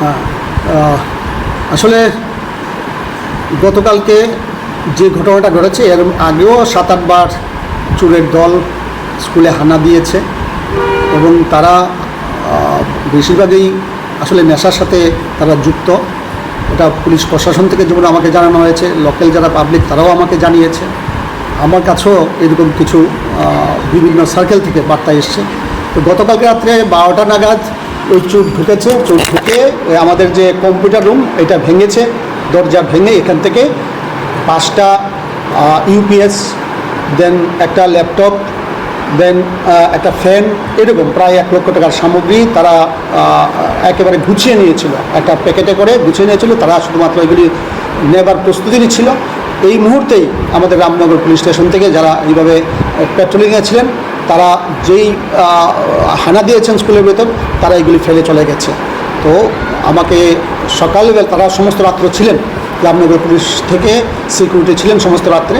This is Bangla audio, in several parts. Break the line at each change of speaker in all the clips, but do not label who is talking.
হ্যাঁ আসলে গতকালকে যে ঘটনাটা ঘটেছে, এর আগেও সাত আটবার চোরের দল স্কুলে হানা দিয়েছে এবং তারা বেশিরভাগই আসলে নেশার সাথে তারা যুক্ত। এটা পুলিশ প্রশাসন থেকে যেমন আমাকে জানানো হয়েছে, লোকাল যারা পাবলিক তারাও আমাকে জানিয়েছে। আমার কাছেও এরকম কিছু বিভিন্ন সার্কেল থেকে বার্তা এসছে। তো গতকালকে রাত্রে বারোটা নাগাদ ওই চোর ঢুকেছে চোর ঢুকে আমাদের যে কম্পিউটার রুম এটা ভেঙেছে, দরজা ভেঙে এখান থেকে পাঁচটা ইউপিএস দেন একটা ল্যাপটপ দেন একটা ফ্যান এরকম প্রায় এক লক্ষ টাকার সামগ্রী তারা একেবারে গুছিয়ে নিয়েছিল। একটা প্যাকেটে করে গুছিয়ে নিয়েছিল, তারা শুধুমাত্র এগুলি নেবার প্রস্তুতি নিচ্ছিল এই মুহূর্তেই আমাদের রামনগর পুলিশ স্টেশন থেকে যারা এইভাবে পেট্রোলিংয়ে ছিলেন তারা যেই হানা দিয়েছেন স্কুলের ভেতর তারা এগুলি ফেলে চলে গেছে। তো আমাকে সকালবেলা তারা সমস্ত রাত্র ছিলেন রামনগর পুলিশ থেকে সিকিউরিটি ছিলেন সমস্ত রাত্রে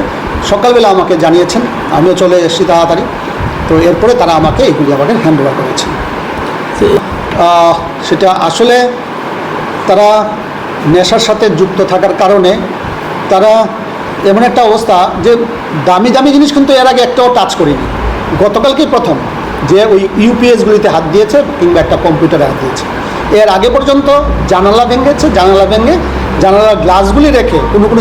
সকালবেলা আমাকে জানিয়েছেন আমিও চলে এসেছি তাড়াতাড়ি। তো এরপরে তারা আমাকে এগুলি আবার হ্যান্ড ওভার করেছেন সেটা আসলে তারা নেশার সাথে যুক্ত থাকার কারণে তারা এমন একটা অবস্থা যে দামি দামি জিনিস কিন্তু এর আগে একটাও টাচ করিনি। গতকালকেই প্রথম যে ওই ইউপিএসগুলিতে হাত দিয়েছে কিংবা একটা কম্পিউটারে হাত দিয়েছে। এর আগে পর্যন্ত জানালা ভেঙেছে, জানালা ভেঙে জানালার গ্লাসগুলি রেখে কোনো কোনো